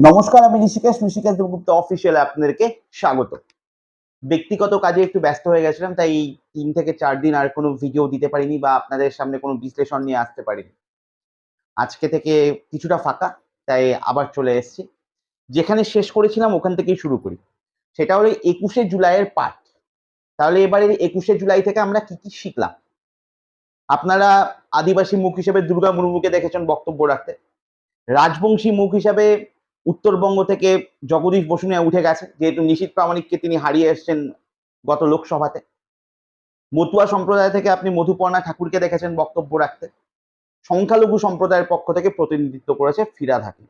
নমস্কার, আমি ঋষিকেশ ঋষিকেশ দেবগুপ্ত অফিসিয়াল আপনাদেরকে স্বাগত। ব্যক্তিগত কাজে একটু ব্যস্ত হয়ে গেছিলাম, তাই এই তিন থেকে চার দিন আর কোনো ভিডিও দিতে পারিনি বা আপনাদের সামনে কোনো বিশ্লেষণ নিয়ে আসতে পারিনি। আজকে থেকে কিছুটা ফাঁকা, তাই আবার চলে এসেছি। যেখানে শেষ করেছিলাম, ওখান থেকেই শুরু করি। সেটা হলো একুশে জুলাইয়ের পাঠ। তাহলে এবারে একুশে জুলাই থেকে আমরা কি কি শিখলাম? আপনারা আদিবাসী মুখ হিসেবে দুর্গা মুর্মুকে দেখেছেন বক্তব্য রাখতে। রাজবংশী মুখ হিসাবে উত্তরবঙ্গ থেকে জগদীশ বসুনিয়া উঠে গেছে, যেহেতু নিশীত প্রামাণিককে তিনি হারিয়ে এসেছেন গত লোকসভাতে। মতুয়া সম্প্রদায় থেকে আপনি মধুপর্ণা ঠাকুরকে দেখেছেন বক্তব্য রাখতে। সংখ্যালঘু সম্প্রদায়ের পক্ষ থেকে প্রতিনিধিত্ব করেছে ফিরাদ হাকিম।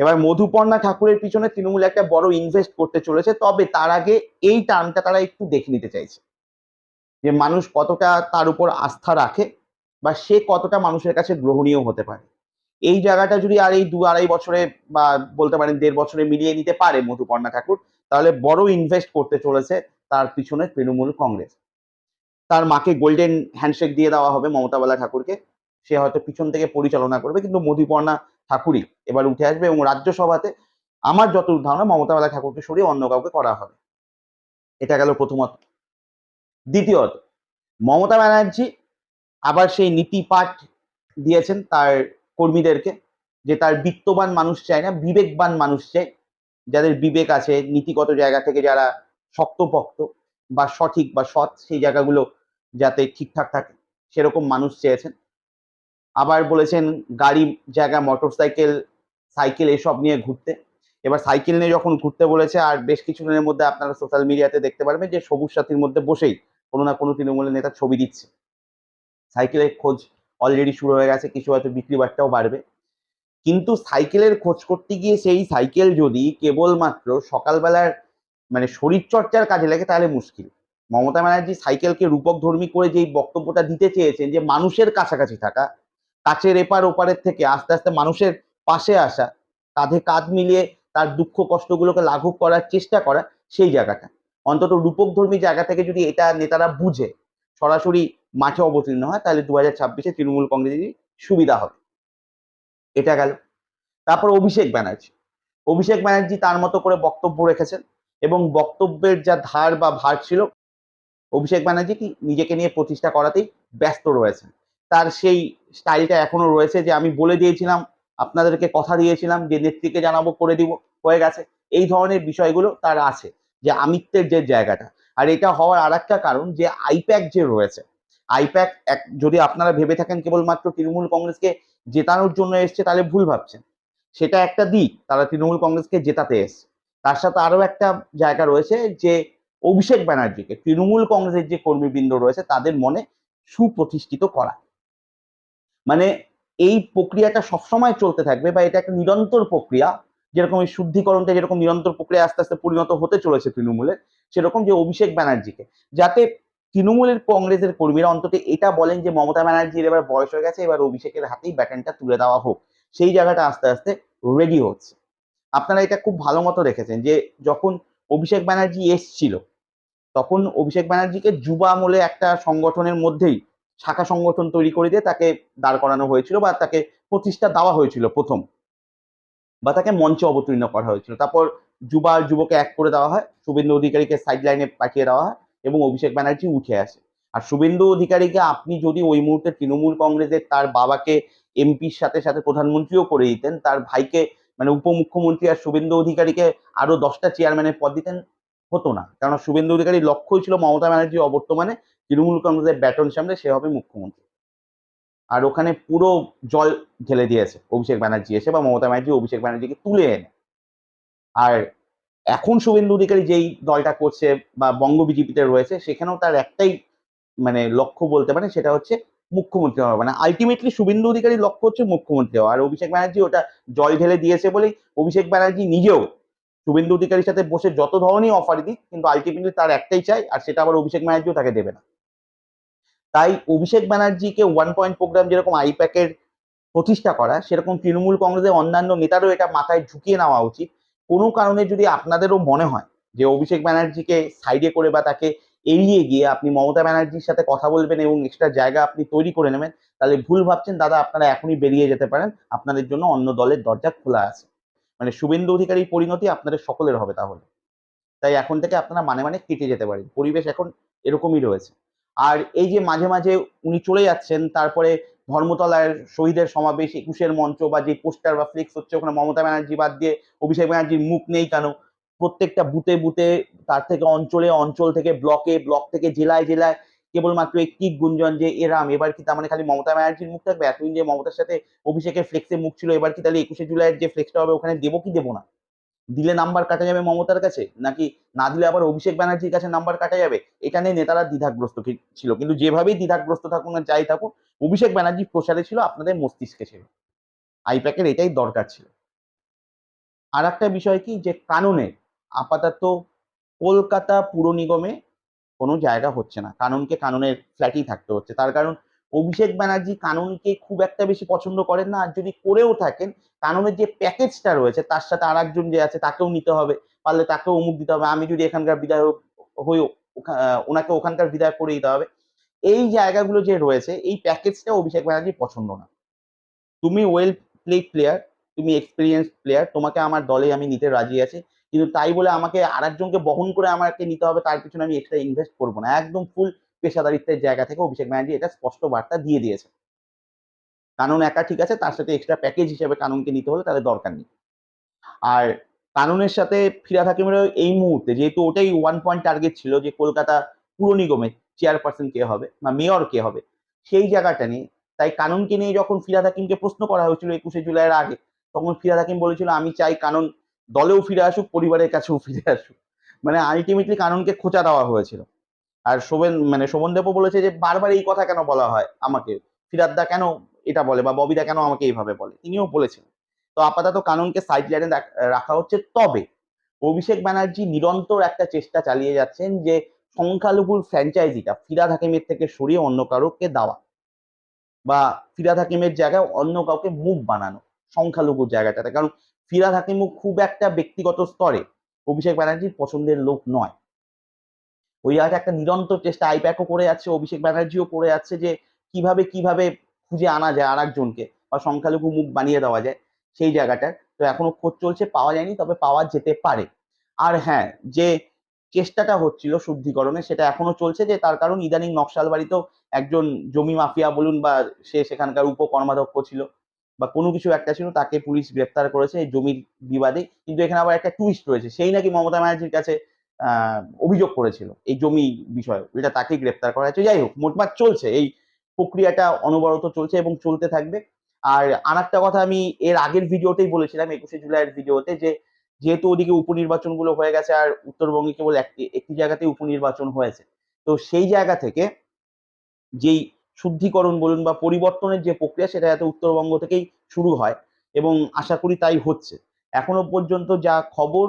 এবার মধুপর্ণা ঠাকুরের পিছনে তৃণমূল একটা বড় ইনভেস্ট করতে চলেছে, তবে তার আগে এই টার্মটা তারা একটু দেখে নিতে চাইছে। যে মানুষ কতটা তার উপর আস্থা রাখে বা সে কতটা মানুষের কাছে গ্রহণীয় হতে পারে। এই জায়গাটা যদি আর এই দু আড়াই বছরে বা বলতে পারেন দেড় বছরে মিলিয়ে নিতে পারে মধুপর্ণা ঠাকুর, তাহলে বড় ইনভেস্ট করতে চলেছে তার পিছনে তৃণমূল কংগ্রেস। তার মাকে গোল্ডেন হ্যান্ডশেক দিয়ে দেওয়া হবে মমতাবালা ঠাকুরকে। সে হয়তো পিছন থেকে পরিচালনা করবে, কিন্তু মধুপর্ণা ঠাকুরই এবার উঠে আসবে এবং রাজ্যসভাতে আমার যত ধারণা মমতাবালা ঠাকুরকে সরিয়ে অন্য কাউকে করা হবে। এটা গেল প্রথমত। দ্বিতীয়ত, মমতা ব্যানার্জি আবার সেই নীতি পাঠ দিয়েছেন তার কর্মীদেরকে, যে তার বিত্তবান মানুষ চায় না, বিবেকবান মানুষ চায়। যাদের বিবেক আছে, নীতিগত জায়গা থেকে যারা শক্তপক্ত বা সঠিক বা সৎ, সেই জায়গাগুলো যাতে ঠিকঠাক থাকে, সেরকম মানুষ চেয়েছেন। আবার বলেছেন, গাড়ি, জায়গা মোটর সাইকেল সাইকেল এসব নিয়ে ঘুরতে। এবার সাইকেল নিয়ে যখন ঘুরতে বলেছে, আর বেশ কিছুদিনের মধ্যে আপনারা সোশ্যাল মিডিয়াতে দেখতে পারবেন যে সবুজ সাথীর মধ্যে বসেই কোনো না কোনো তৃণমূলের নেতা ছবি দিচ্ছে। সাইকেলের খোঁজ অলরেডি শুরু হয়ে গেছে, কিছু হয়তো বিক্রি বাট্টাও বাড়বে। কিন্তু সাইকেলের খোঁজ করতে গিয়ে সেই সাইকেল যদি কেবলমাত্র সকালবেলার মানে শরীরচর্চার কাজে লাগে, তাহলে মুশকিল। মমতা ব্যানার্জি সাইকেলকে রূপক ধর্মী করে যেই বক্তব্যটা দিতে চেয়েছেন যে, মানুষের কাছাকাছি থাকা, কাছের এপার ওপারের থেকে আস্তে আস্তে মানুষের পাশে আসা কাঁধে কাঁধ মিলিয়ে তার দুঃখ কষ্টগুলোকে লাঘব করার চেষ্টা করা, সেই জায়গাটা। অন্তত রূপক ধর্মী জায়গা থেকে যদি এটা নেতারা বুঝে সরাসরি মাঠে অবতীর্ণ হয়, তাহলে দু হাজার ছাব্বিশে তৃণমূল কংগ্রেসেরই সুবিধা হবে। এটা গেল। তারপর অভিষেক ব্যানার্জি। অভিষেক ব্যানার্জি তার মতো করে বক্তব্য রেখেছেন এবং বক্তব্যের যা ধার বা ভার ছিল, অভিষেক ব্যানার্জি কি নিজেকে নিয়ে প্রতিষ্ঠা করাতেই ব্যস্ত রয়েছেন। তার সেই স্টাইলটা এখনও রয়েছে যে আমি বলে দিয়েছিলাম, আপনাদেরকে কথা দিয়েছিলাম, যে নেত্রীকে জানাব, করে দিব, হয়ে গেছে। এই ধরনের বিষয়গুলো তার আছে, যে আমিত্বের যে জায়গাটা আর এটা হওয়ার আর একটা কারণ যে আইপ্যাক যে রয়েছে, আইপ্যাক এক, যদি আপনারা ভেবে থাকেন কেবলমাত্র তৃণমূল কংগ্রেসকে জেতানোর জন্য এসছে তাহলে ভুল ভাবছেন। সেটা একটা দিক, তারা তৃণমূল কংগ্রেসকে জেতাতে এসছে। তার সাথে আরও একটা জায়গা রয়েছে যে অভিষেক ব্যানার্জিকে, তৃণমূল কংগ্রেসের যে কর্মীবৃন্দ রয়েছে তাদের মনে সুপ্রতিষ্ঠিত করা। মানে এই প্রক্রিয়াটা সবসময় চলতে থাকবে বা এটা একটা নিরন্তর প্রক্রিয়া যেরকম এই শুদ্ধিকরণটা যেরকম নিরন্তর প্রক্রিয়া আস্তে আস্তে পরিণত হতে চলেছে তৃণমূলের সেরকম যে অভিষেক ব্যানার্জিকে, যাতে তৃণমূলের কংগ্রেসের কর্মীরা অন্তত এটা বলেন যে মমতা ব্যানার্জির এবার বয়স হয়ে গেছে, এবার অভিষেকের হাতেই ব্যাটনটা তুলে দেওয়া হোক। সেই জায়গাটা আস্তে আস্তে রেডি হচ্ছে। আপনারা এটা খুব ভালো মতো রেখেছেন যে যখন অভিষেক ব্যানার্জি এসছিল, তখন অভিষেক ব্যানার্জিকে যুবা আমলে একটা সংগঠনের মধ্যেই শাখা সংগঠন তৈরি করে দিয়ে তাকে দাঁড় করানো হয়েছিল বা তাকে প্রতিষ্ঠা দেওয়া হয়েছিল প্রথম। বা তাকে মঞ্চে অবতীর্ণ করা হয়েছিল। তারপর যুবা যুবকে এক করে দেওয়া হয়, শুভেন্দু অধিকারীকে সাইড লাইনে পাঠিয়ে দেওয়া হয় এবং অভিষেক ব্যানার্জি উঠে আসে। আর শুভেন্দু অধিকারীকে আপনি যদি ওই মুহূর্তে তৃণমূল কংগ্রেসের তার বাবাকে এমপির সাথে সাথে প্রধানমন্ত্রীও করে দিতেন, তার ভাইকে মানে উপমুখ্যমন্ত্রী আর শুভেন্দু অধিকারীকে আরও দশটা চেয়ারম্যানের পদ দিতেন, হতো না। কারণ শুভেন্দু অধিকারীর লক্ষ্যই ছিল মমতা ব্যানার্জি অবর্তমানে তৃণমূল কংগ্রেসের ব্যাটন সামনে, সে হবে মুখ্যমন্ত্রী। আর ওখানে পুরো জল ঢেলে দিয়েছে। অভিষেক ব্যানার্জি এসে বা মমতা ব্যানার্জি, অভিষেক ব্যানার্জিকে তুলে এনে। আর এখন শুভেন্দু অধিকারী যেই দলটা করছে বা বঙ্গ বিজেপিতে রয়েছে, সেখানেও তার একটাই মানে লক্ষ্য বলতে পারে সেটা হচ্ছে মুখ্যমন্ত্রী হওয়া। মানে আলটিমেটলি শুভেন্দু অধিকারীর লক্ষ্য হচ্ছে মুখ্যমন্ত্রী হওয়া। আর অভিষেক ব্যানার্জি ওটা জল ঢেলে দিয়েছে বলেই অভিষেক ব্যানার্জি নিজেও শুভেন্দু অধিকারীর সাথে বসে যত ধরনের অফার দিক, কিন্তু আলটিমেটলি তার একটাই চাই, আর সেটা আবার অভিষেক ব্যানার্জিও তাকে দেবে না। তাই অভিষেক ব্যানার্জিকে ওয়ান পয়েন্ট প্রোগ্রাম যেরকম আইপ্যাকের প্রতিষ্ঠা করা, সেরকম তৃণমূল কংগ্রেসের অন্যান্য নেতারও এটা মাথায় ঝুঁকিয়ে নেওয়া উচিত। কোনো কারণে যদি আপনাদেরও মনে হয় যে অভিষেক ব্যানার্জিকে সাইডে করে বা তাকে এড়িয়ে গিয়ে আপনি মমতা ব্যানার্জির সাথে কথা বলবেন এবং এক্সট্রা জায়গা আপনি তৈরি করে নেবেন, তাহলে ভুল ভাবছেন, দাদা আপনারা এখনই বেরিয়ে যেতে পারেন। আপনাদের জন্য অন্য দলের দরজা খোলা আছে। মানে শুভেন্দু অধিকারীর পরিণতি আপনাদের সকলের হবে তাহলে। তাই এখন থেকে আপনারা মানে মানে কেটে যেতে পারেন। পরিবেশ এখন এরকমই রয়েছে। আর এই যে মাঝে মাঝে উনি চলে যাচ্ছেন, তারপরে ধর্মতলার শহীদের সমাবেশ, একুশের মঞ্চ বা যে পোস্টার বা ফ্লেক্স হচ্ছে ওখানে মমতা ব্যানার্জি বাদ দিয়ে অভিষেক ব্যানার্জির মুখ নেই কেন? প্রত্যেকটা বুথে বুথে তার থেকে অঞ্চলে অঞ্চল থেকে ব্লকে, ব্লক থেকে জেলায় জেলায় কেবলমাত্র একটি গুঞ্জন যে এরাম এবার কি তার মানে খালি মমতা ব্যানার্জির মুখ থাকবে? এতদিন যে মমতার সাথে অভিষেকের ফ্লেক্সে মুখ ছিল, এবার কি তাহলে একুশে জুলাইয়ের যে ফ্লেক্সটা হবে, ওখানে দেবো কি দেবো না? দিলে নাম্বার কাটা যাবে মমতার কাছে? নাকি না দিলে আবার অভিষেক ব্যানার্জির কাছে নাম্বার কাটা যাবে? এটা নিয়ে নেতারা দ্বিধাগ্রস্ত ছিল। কিন্তু যেভাবেই দ্বিধাগ্রস্ত থাকুন আর যাই থাকুন, অভিষেক ব্যানার্জি প্রসারে ছিল আপনাদের মস্তিষ্কে ছিল। আইপ্যাকের এটাই দরকার ছিল। আর একটা বিষয় কি? যে কানুনে আপাতত কলকাতা পুর নিগমে কোনো জায়গা হচ্ছে না। কানুনকে কানুনের ফ্ল্যাটই থাকতে হচ্ছে। তার কারণ অভিষেক ব্যানার্জি কানুনকে খুব একটা বেশি পছন্দ করেন না, আর যদি করেও থাকেন, কানুনের যে প্যাকেজটা রয়েছে, তার সাথে আর একজন যে আছে, তাকেও নিতে হবে, পারলে তাকেও অমুক দিতে হবে, আমি যদি এখানকার বিধায়ক হই, ওখা- ওনাকে ওখানকার বিধায়ক করে দিতে হবে। এই জায়গাগুলো যে রয়েছে, এই প্যাকেজটা অভিষেক ব্যানার্জি পছন্দ না। তুমি ওয়েল প্লেড প্লেয়ার তুমি এক্সপিরিয়েন্স প্লেয়ার তোমাকে আমার দলে আমি নিতে রাজি আছি, কিন্তু তাই বলে আমাকে আরেকজনকে বহন করে আমাকে নিতে হবে, তার পিছনে আমি এক্সট্রা ইনভেস্ট করব না। একদম ফুল পেশাদারিত্বের জায়গা থেকে অভিষেক ব্যানার্জি এটা স্পষ্ট বার্তা দিয়ে দিয়েছে। কানুন একা ঠিক আছে, তার সাথে এক্সট্রা প্যাকেজ হিসেবে কানুনকে নিতে হলে তাদের দরকার নেই। আর কানুনের সাথে ফিরাদ হাকিমেরও এই মুহূর্তে যেহেতু ওটাই ওয়ান পয়েন্ট টার্গেট ছিল যে কলকাতা পুর নিগমে চেয়ারপারসন কে হবে বা মেয়র কে হবে, সেই জায়গাটা নিয়ে তাই কানুনকে নিয়ে যখন ফিরাদ হাকিমকে প্রশ্ন করা হয়েছিল একুশে জুলাইয়ের আগে, তখন ফিরাদ হাকিম বলেছিল, আমি চাই কানুন দলেও ফিরে আসুক, পরিবারের কাছেও ফিরে আসুক। মানে আলটিমেটলি কানুনকে খোঁচা দেওয়া হয়েছিল। আর শোভেন মানে শোভনদেবও বলেছে যে বারবার এই কথা কেন বলা হয় আমাকে? ফিরাদ্দা কেন এটা বলে বা ববিদা কেন আমাকে এইভাবে বলে? তিনিও বলেছেন। তো আপাতত কানুনকে সাইড লাইনে রাখা হচ্ছে। তবে অভিষেক ব্যানার্জি নিরন্তর একটা চেষ্টা চালিয়ে যাচ্ছেন যে সংখ্যালঘুর ফ্র্যাঞ্চাইজিটা ফিরাদ হাকিমের থেকে সরিয়ে অন্য কারোকে দেওয়া বা ফিরাদ হাকিমের জায়গায় অন্য কাউকে মুখ বানানো সংখ্যালঘুর জায়গাটাতে। কারণ ফিরাদ হাকিমও খুব একটা ব্যক্তিগত স্তরে অভিষেক ব্যানার্জির পছন্দের লোক নয়। ওই আর একটা নিরন্তর চেষ্টা, আইপ্যাকও করে যাচ্ছে, অভিষেক ব্যানার্জিও করে যাচ্ছে যে কীভাবে কীভাবে খুঁজে আনা যায় আর একজনকে বা সংখ্যালঘু মুখ বানিয়ে দেওয়া যায় সেই জায়গাটা তো এখনও খোঁজ চলছে, পাওয়া যায়নি, তবে পাওয়া যেতে পারে। আর হ্যাঁ যে চেষ্টাটা হচ্ছিল শুদ্ধিকরণে, সেটা এখনও চলছে যে তার কারণ ইদানিং নকশাল বাড়িতেও একজন জমি মাফিয়া বলুন বা সে সেখানকার উপকর্মাধ্যক্ষ ছিল বা কোনো কিছু একটা ছিল, তাকে পুলিশ গ্রেপ্তার করেছে জমির বিবাদে। কিন্তু এখানে আবার একটা টুইস্ট রয়েছে, সেই নাকি মমতা ব্যানার্জির কাছে অভিযোগ করেছিল এই জমি বিষয়ে এটা তাকে গ্রেপ্তার করা হয়েছে। যাই হোক, মোটমাট চলছে। এই প্রক্রিয়াটা অনবরত চলছে এবং চলতে থাকবে। আর আর একটা কথা আমি এর আগের ভিডিওতেই বলেছিলাম, একুশে জুলাইয়ের ভিডিওতে, যে যেহেতু ওদিকে উপনির্বাচনগুলো হয়ে গেছে আর উত্তরবঙ্গে কেবল একটি একটি জায়গাতেই উপনির্বাচন হয়েছে, তো সেই জায়গা থেকে যেই শুদ্ধিকরণ বলুন বা পরিবর্তনের যে প্রক্রিয়া, সেটা যাতে উত্তরবঙ্গ থেকেই শুরু হয় এবং আশা করি তাই হচ্ছে। এখনও পর্যন্ত যা খবর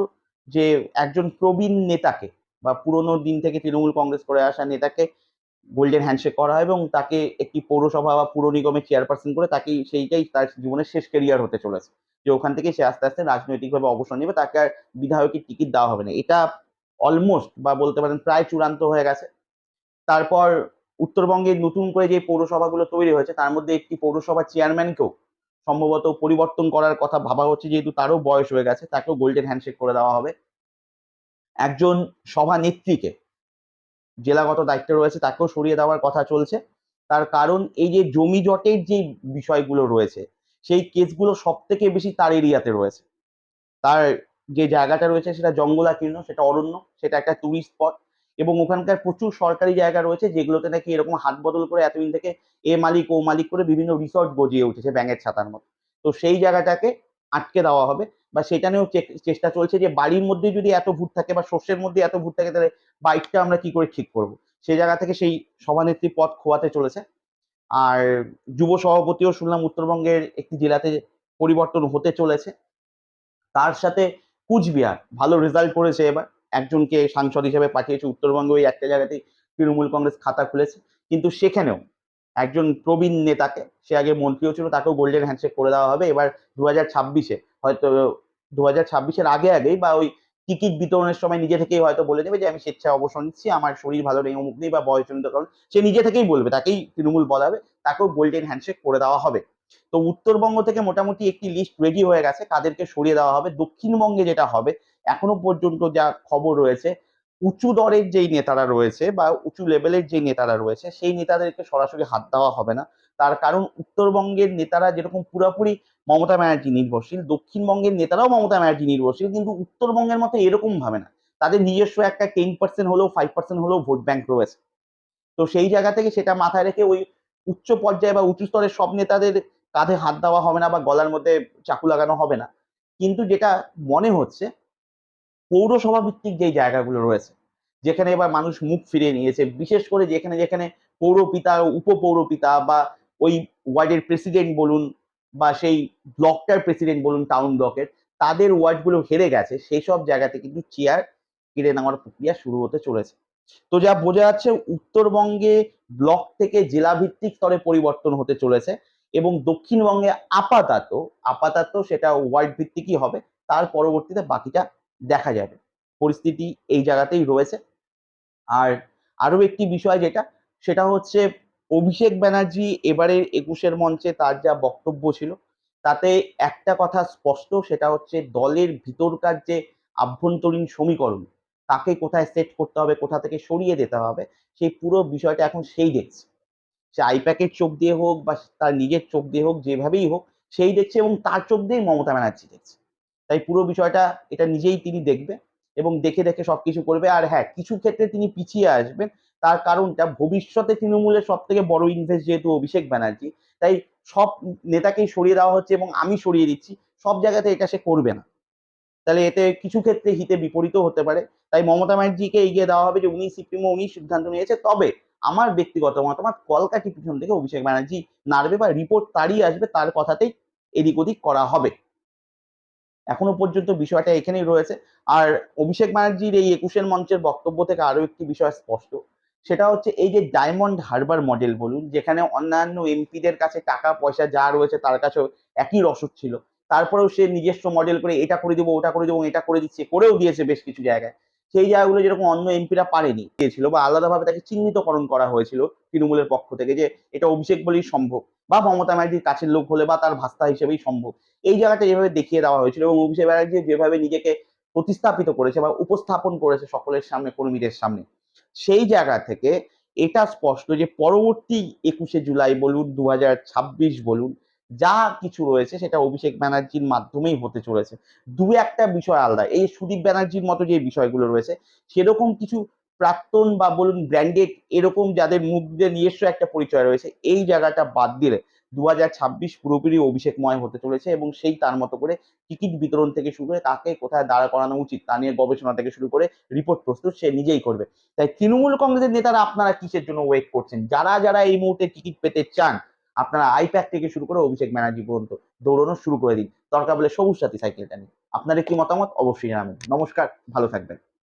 যে একজন প্রবীণ নেতাকে বা পুরোনো দিন থেকে তৃণমূল কংগ্রেস করে আসা নেতাকে গোল্ডেন হ্যান্ডশেক করা হয় এবং তাকে একটি পৌরসভা বা পুর নিগমের চেয়ারপারসন করে তাকে সেইটাই তার জীবনের শেষ কেরিয়ার হতে চলেছে। যে ওখান থেকে সে আস্তে আস্তে রাজনৈতিকভাবে অবসর নেবে, তাকে আর বিধায়কের টিকিট দেওয়া হবে না। এটা অলমোস্ট বা বলতে পারেন প্রায় চূড়ান্ত হয়ে গেছে। তারপর উত্তরবঙ্গে নতুন করে যে পৌরসভাগুলো তৈরি হয়েছে, তার মধ্যে একটি পৌরসভা চেয়ারম্যানকেও সম্ভবত পরিবর্তন করার কথা ভাবা হচ্ছে, যেহেতু তারও বয়স হয়ে গেছে, তাকেও গোল্ডেন হ্যান্ডশেক করে দেওয়া হবে। একজন সভানেত্রীকে জেলাগত দায়িত্ব রয়েছে, তাকেও সরিয়ে দেওয়ার কথা চলছে। তার কারণ এই যে জমি জটের যে বিষয়গুলো রয়েছে, সেই কেসগুলো সব থেকে বেশি তার এরিয়াতে রয়েছে। তার যে জায়গাটা রয়েছে, সেটা জঙ্গলাকীর্ণ, সেটা অরণ্য, সেটা একটা টুরিস্ট স্পট এবং ওখানকার প্রচুর সরকারি জায়গা রয়েছে যেগুলোতে নাকি এরকম হাত বদল করে এতদিন থেকে এ মালিক, ও মালিক করে বিভিন্ন রিসর্ট গজিয়ে উঠেছে ব্যাঙের ছাতার মতো। তো সেই জায়গাটাকে আটকে দেওয়া হবে বা সেটা নিয়েও চেষ্টা চলছে যে বাড়ির মধ্যে যদি এত ভূত থাকে বা শস্যের মধ্যে এত ভূত থাকে তাহলে বাইকটা আমরা কি করে ঠিক করব? সেই জায়গা থেকে সেই সভানেত্রী পদ খোয়াতে চলেছে। আর যুব সভাপতিও শুনলাম উত্তরবঙ্গের একটি জেলাতে পরিবর্তন হতে চলেছে। তার সাথে কুচবিহার, ভালো রেজাল্ট করেছে এবার। একজনকে সাংসদ হিসেবে পাঠিয়েছে উত্তরবঙ্গে, ওই একটা জায়গাতেই তৃণমূল কংগ্রেস খাতা খুলেছে। কিন্তু সেখানেও একজন প্রবীণ নেতাকে, সে আগে মন্ত্রীও ছিল, তাকেও গোল্ডেন হ্যান্ডশেক করে দেওয়া হবে। এবার দু হাজার ছাব্বিশে হয়তো দু হাজার ছাব্বিশের আগে আগেই বা ওই টিকিট বিতরণের সময় নিজে থেকেই হয়তো বলে দেবে যে, আমি স্বেচ্ছায় অবসর নিচ্ছি, আমার শরীর ভালো নেই, অমুক নেই বা বয়সজনিত কারণ সে নিজে থেকেই বলবে, তাকেই তৃণমূল বলাবে, তাকেও গোল্ডেন হ্যান্ডশেক করে দেওয়া হবে। তো উত্তরবঙ্গ থেকে মোটামুটি একটি লিস্ট রেডি হয়ে গেছে, কাদেরকে সরিয়ে দেওয়া হবে, দক্ষিণবঙ্গে যেটা হবে এখনও পর্যন্ত যা খবর রয়েছে, উঁচু দরের যেই নেতারা রয়েছে বা উঁচু লেভেলের যেই নেতারা রয়েছে, সেই নেতাদেরকে সরাসরি হাত দেওয়া হবে না। তার কারণ উত্তরবঙ্গের নেতারা যেরকম পুরোপুরি মমতা ব্যানার্জি নির্ভরশীল, দক্ষিণবঙ্গের নেতারাও মমতা ব্যানার্জি নির্ভরশীল, কিন্তু উত্তরবঙ্গের মতো এরকম ভাবে না। তাদের নিজস্ব একটা টেন পার্সেন্ট হলেও ফাইভ পার্সেন্ট হলেও ভোট ব্যাংক রয়েছে। তো সেই জায়গা থেকে সেটা মাথায় রেখে ওই উচ্চ পর্যায়ে বা উঁচু স্তরের সব নেতাদের কাঁধে হাত দেওয়া হবে না বা গলার মধ্যে চাকু লাগানো হবে না। কিন্তু যেটা মনে হচ্ছে পৌরসভা ভিত্তিক যেই জায়গাগুলো রয়েছে, যেখানে এবার মানুষ মুখ ফিরিয়ে নিয়েছে, বিশেষ করে যেখানে যেখানে পৌরপিতা, উপপৌরপিতা বা ওই ওয়ার্ডের প্রেসিডেন্ট বলুন বা সেই ব্লকটার প্রেসিডেন্ট বলুন, টাউন ব্লকের, তাদের ওয়ার্ডগুলো হেরে গেছে সেই সব জায়গাতে কিন্তু চেয়ার কেড়ে নেওয়ার প্রক্রিয়া শুরু হতে চলেছে। তো যা বোঝা যাচ্ছে, উত্তরবঙ্গে ব্লক থেকে জেলা ভিত্তিক স্তরে পরিবর্তন হতে চলেছে এবং দক্ষিণবঙ্গে আপাতত আপাতত সেটা ওয়ার্ড ভিত্তিকই হবে, তার পরবর্তীতে বাকিটা দেখা যাবে। পরিস্থিতি এই জায়গাতেই রয়েছে। আর আরও একটি বিষয় যেটা, সেটা হচ্ছে অভিষেক ব্যানার্জি এবারে একুশের মঞ্চে তার যা বক্তব্য ছিল, তাতে একটা কথা স্পষ্ট, সেটা হচ্ছে দলের ভিতরকার যে আভ্যন্তরীণ সমীকরণ, তাকে কোথায় সেট করতে হবে, কোথা থেকে সরিয়ে দিতে হবে, সেই পুরো বিষয়টা এখন সেই দেখছে। সে আইপ্যাকের চোখ দিয়ে হোক বা তার নিজের চোখ দিয়ে হোক, যেভাবেই হোক, সেই দেখছে এবং তার চোখ দিয়েই মমতা ব্যানার্জি দেখছে। তাই পুরো বিষয়টা এটা নিজেই তিনি দেখবে এবং দেখে দেখে সবকিছু করবে। আর হ্যাঁ কিছু ক্ষেত্রে তিনি পিছিয়ে আসবেন। তার কারণটা ভবিষ্যতে তৃণমূলের সব থেকে বড় ইনভেস্ট যেহেতু অভিষেক ব্যানার্জি, তাই সব নেতাকেই সরিয়ে দেওয়া হচ্ছে এবং আমি সরিয়ে দিচ্ছি। সব জায়গাতে এটা সে করবে না। তাহলে এতে কিছু ক্ষেত্রে হিতে বিপরীতও হতে পারে। তাই মমতা ব্যানার্জিকে এগিয়ে দেওয়া হবে যে উনি সিপিএম উনি সিদ্ধান্ত নিয়েছে। তবে আমার ব্যক্তিগত মতামত, কলকাঠি পিছন থেকে অভিষেক ব্যানার্জি নাড়বে বা রিপোর্ট তারই আসবে, তার কথাতেই এদিক ওদিক করা হবে। এখনও পর্যন্ত বিষয়টা এখানেই রয়েছে। আর অভিষেক ব্যানার্জির এই একুশের মঞ্চের বক্তব্য থেকে আরও একটি বিষয় স্পষ্ট। সেটা হচ্ছে এই যে ডায়মন্ড হারবার মডেল বলুন, যেখানে অন্যান্য এমপিদের কাছে টাকা, পয়সা যা রয়েছে তার কাছেও একই রসদ ছিল। তারপরেও সে নিজস্ব মডেল করে এটা করে দেবো, ওটা করে দেবো, এটা করে দিচ্ছে, করেও দিয়েছে বেশ কিছু জায়গায়। সেই জায়গাগুলো যেরকম অন্য এমপিরা পারেনি, দিয়েছিল বা আলাদাভাবে তাকে চিহ্নিতকরণ করা হয়েছিল। তৃণমূলের পক্ষ থেকে যে এটা অভিষেক বলেই সম্ভব বা মমতা ব্যানার্জির কাছের লোক হলে বা তার ভাস্তা হিসেবেই সম্ভব। এই জায়গাটা যেভাবে দেখিয়ে দেওয়া হয়েছিল এবং অভিষেক ব্যানার্জি যেভাবে নিজেকে প্রতিস্থাপিত করেছে বা উপস্থাপন করেছে সকলের সামনে, কর্মীদের সামনে, সেই জায়গা থেকে এটা স্পষ্ট যে পরবর্তী একুশে জুলাই বলুন দু হাজার ছাব্বিশ বলুন, যা কিছু রয়েছে সেটা অভিষেক ব্যানার্জির মাধ্যমেই হতে চলেছে। দু একটা বিষয় আলাদা। এই সুদীপ ব্যানার্জির মতো যে বিষয়গুলো রয়েছে, সেরকম কিছু প্রাক্তন বা বলুন ব্র্যান্ডেড এরকম যাদের মুখ নিজস্ব একটা পরিচয় রয়েছে, এই জায়গাটা বাদ দিলে দু হাজার ছাব্বিশ পুরোপুরি অভিষেকময় হতে চলেছে এবং সেই তার মতো করে টিকিট বিতরণ থেকে শুরু করে কাকে কোথায় দাঁড়া করানো উচিত তা নিয়ে গবেষণা থেকে শুরু করে রিপোর্ট প্রস্তুত সে নিজেই করবে। তাই তৃণমূল কংগ্রেসের নেতারা আপনারা কিসের জন্য ওয়েট করছেন? যারা যারা এই মুহূর্তে টিকিট পেতে চান, আপনারা আইপ্যাক থেকে শুরু করে অভিষেক ব্যানার্জি পর্যন্ত দৌড়ানো শুরু করে দিন। দরকার বলে সবুজ সাথী সাইকেলটা নিয়ে আপনাদের কি মতামত? অবশ্যই জানাবেন। নমস্কার, ভালো থাকবেন।